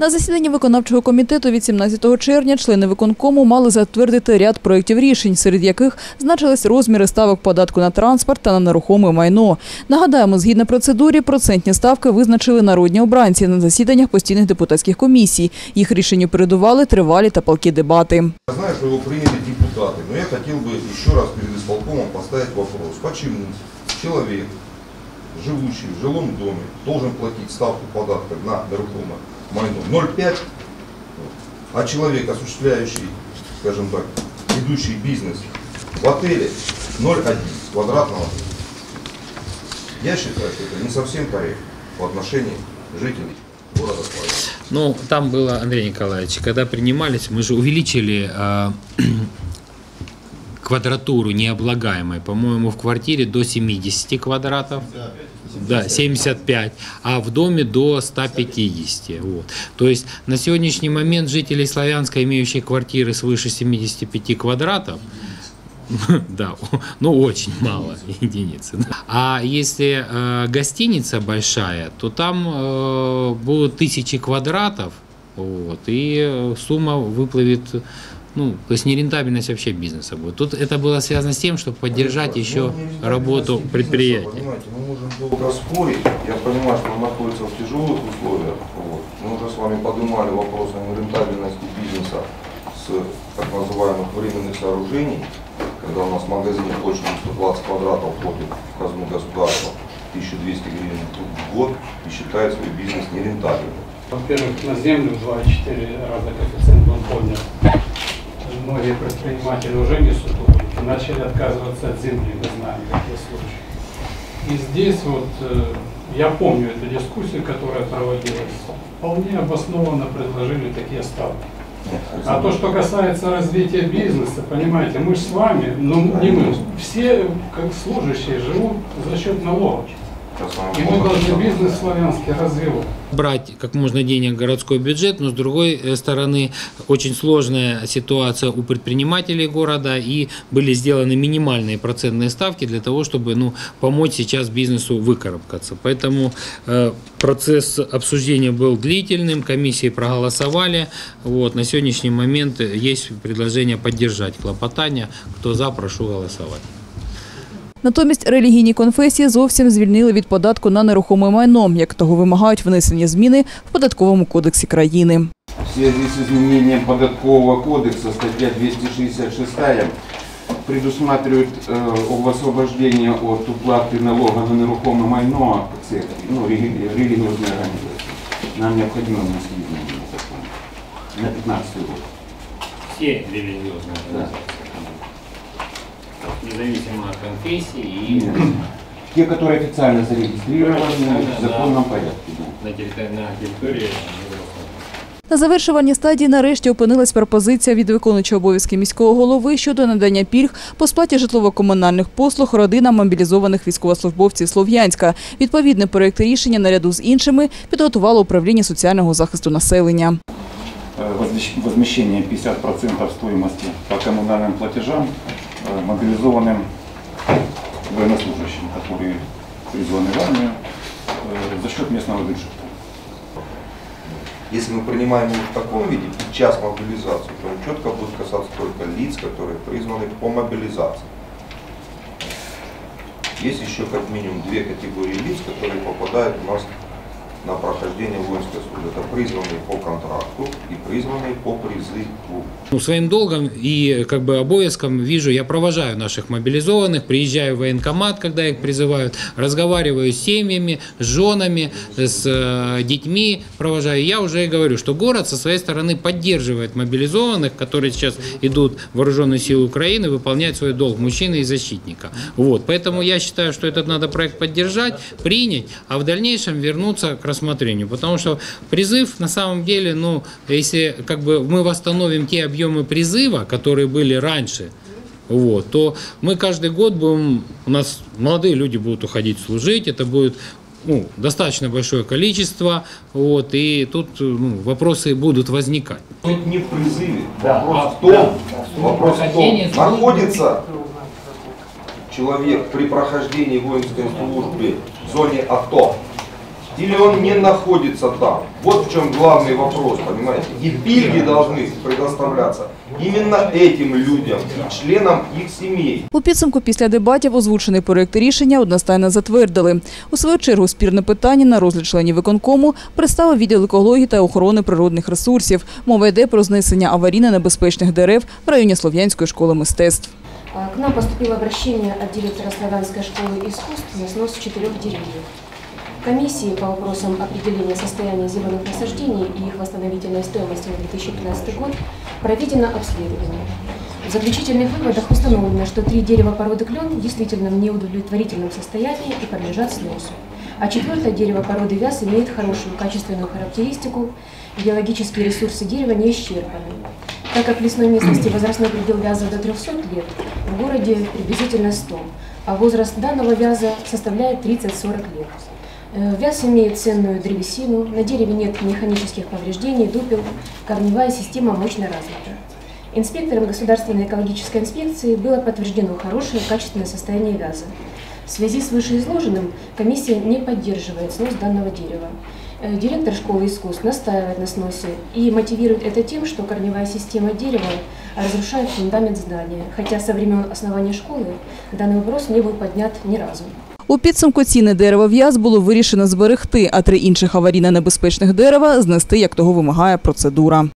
На засіданні виконавчого комітету від 17 червня члени виконкому мали затвердити ряд проєктів рішень, серед яких значились розміри ставок податку на транспорт та на нерухоме майно. Нагадаємо, згідно процедурі, процентні ставки визначили народні обранці на засіданнях постійних депутатських комісій. Їх рішенню передували тривалі та палкі дебати. Я знаю, что его приняли депутаты, но я хотел бы еще раз перед исполкомом поставить вопрос, почему человек, живущий в жилом доме, должен платить ставку податка на нерухомое майно 0,5, а человек, осуществляющий, скажем так, ведущий бизнес в отеле 0,1 квадратного. Я считаю, что это не совсем корректно по отношению жителей города Славянска. Ну, там было, Андрей Николаевич, когда принимались, мы же увеличили э, квадратуру необлагаемой, по-моему, в квартире до 70 квадратов. Да, 75, а в доме до 150. Вот. То есть на сегодняшний момент жителей Славянска, имеющие квартиры свыше 75 квадратов, да, ну очень мало единицы. А если э, гостиница большая, то там э, будут тысячи квадратов, вот, и э, сумма выплывет, ну, то есть нерентабельность вообще бизнеса будет. Тут это было связано с тем, чтобы поддержать Ну, еще не работу бизнеса, предприятия. Понимаете, мы можем долго спорить. Я понимаю, что он находится в тяжелых условиях. Вот. Мы уже с вами поднимали вопрос о рентабельности бизнеса с так называемых временных сооружений, когда у нас в магазине площадью 120 квадратов входит в казну государства 1200 гривен в год и считает свой бизнес нерентабельным. Во-первых, на землю в 2,4 раза коэффициент был поднят. Многие предприниматели уже несут убытки, начали отказываться от земли, мы знаем такие случаи. И здесь вот, э, я помню эту дискуссию, которая проводилась, вполне обоснованно предложили такие ставки. А то, что касается развития бизнеса, понимаете, мы же с вами, ну не мы, все как служащие живут за счет налогов. И мы должны бизнес славянский развивать. брать как можно денег в городской бюджет, но с другой э, стороны очень сложная ситуация у предпринимателей города и были сделаны минимальные процентные ставки для того, чтобы ну, помочь сейчас бизнесу выкарабкаться. Поэтому э, процесс обсуждения был длительным, комиссии проголосовали. Вот, на сегодняшний момент есть предложение поддержать клопотание. Кто за, прошу голосовать. Натомість релігійні конфесії зовсім звільнили від податку на нерухоме майно, як того вимагають внесені зміни в податковому кодексі країни. В связи с изменением податкового кодекса статья 266 предусматривает э, об освобождении от уплаты налога на нерухомое майно церкви, ну, рели- религиозной организации. Нам необходимо внести изменения в закон на 15 год. Все религиозные Да. независимо от конфессии Нет. Те, которые официально зарегистрированы Официально, в да. законном порядке. да. на территории, на территории На завершувальній стадії нарешті опинилась пропозиція від виконуючого обов'язки міського голови щодо надання пільг по сплаті житлово-комунальних послуг родинам мобілізованих військовослужбовців Слов'янська. Відповідний проєкт рішення наряду з іншими підготувало управління соціального захисту населення. э, возмещ- возмещение 50% стоимости по коммунальным платежам э, мобилизованным военнослужащим, которые призваны в армию за счет местного бюджета. Если мы принимаем его в таком виде, час мобилизации, то он четко будет касаться только лиц, которые призваны по мобилизации. Есть еще как минимум две категории лиц, которые попадают у нас на прохождение воинской службы. Это призванные по контракту и призванные по призыву. Ну, своим долгом и как бы обовязком вижу, я провожаю наших мобилизованных, приезжаю в военкомат, когда их призывают, разговариваю с семьями, с женами, с э, детьми, провожаю. Я уже говорю, что город со своей стороны поддерживает мобилизованных, которые сейчас идут в вооруженные силы Украины, выполнять свой долг мужчины и защитника. Вот, поэтому я считаю, что этот надо проект поддержать, принять, а в дальнейшем вернуться к рассмотрению, потому что призыв на самом деле, ну, если как бы мы восстановим те объемы призыва, которые были раньше, вот, то мы каждый год будем, у нас молодые люди будут уходить служить, это будет ну, достаточно большое количество, вот, и тут ну, вопросы будут возникать. Тут не в призыве. Вопрос в том, вопрос в том, находится человек при прохождении воинской службы в зоне АТО или он не находится там. Вот в чем главный вопрос, понимаете. И пильги должны предоставляться именно этим людям и членам их семей. У підсумку після дебатів озвучений проєкт рішення одностайно затвердили. У свою чергу спірне питання на розгляд членів виконкому представив відділ екології та охорони природних ресурсів. Мова йде про знесення аварійно-небезпечних дерев в районі Слов'янської школи мистецтв. А, К нам поступило обращение от директора Славянской школы искусств на снос четырех деревьев. Комиссии по вопросам определения состояния зеленых насаждений и их восстановительной стоимости на 2015 год проведено обследование. В заключительных выводах установлено, что три дерева породы клен действительно в неудовлетворительном состоянии и подлежат сносу. А четвертое дерево породы вяз имеет хорошую качественную характеристику, биологические ресурсы дерева не исчерпаны. Так как в лесной местности возрастной предел вяза до 300 лет, в городе приблизительно 100, а возраст данного вяза составляет 30-40 лет. Э, Вяз имеет ценную древесину, на дереве нет механических повреждений, дупел, корневая система мощно развита. Инспектором Государственной экологической инспекции было подтверждено хорошее качественное состояние вяза. В связи с вышеизложенным комиссия не поддерживает снос данного дерева. Э, Директор школы искусств настаивает на сносе и мотивирует это тем, что корневая система дерева разрушает фундамент здания, хотя со времен основания школы данный вопрос не был поднят ни разу. У підсумку ціни дерева в'яз було вирішено зберегти, а три інших аварійно-небезпечних дерева знести, як того вимагає процедура.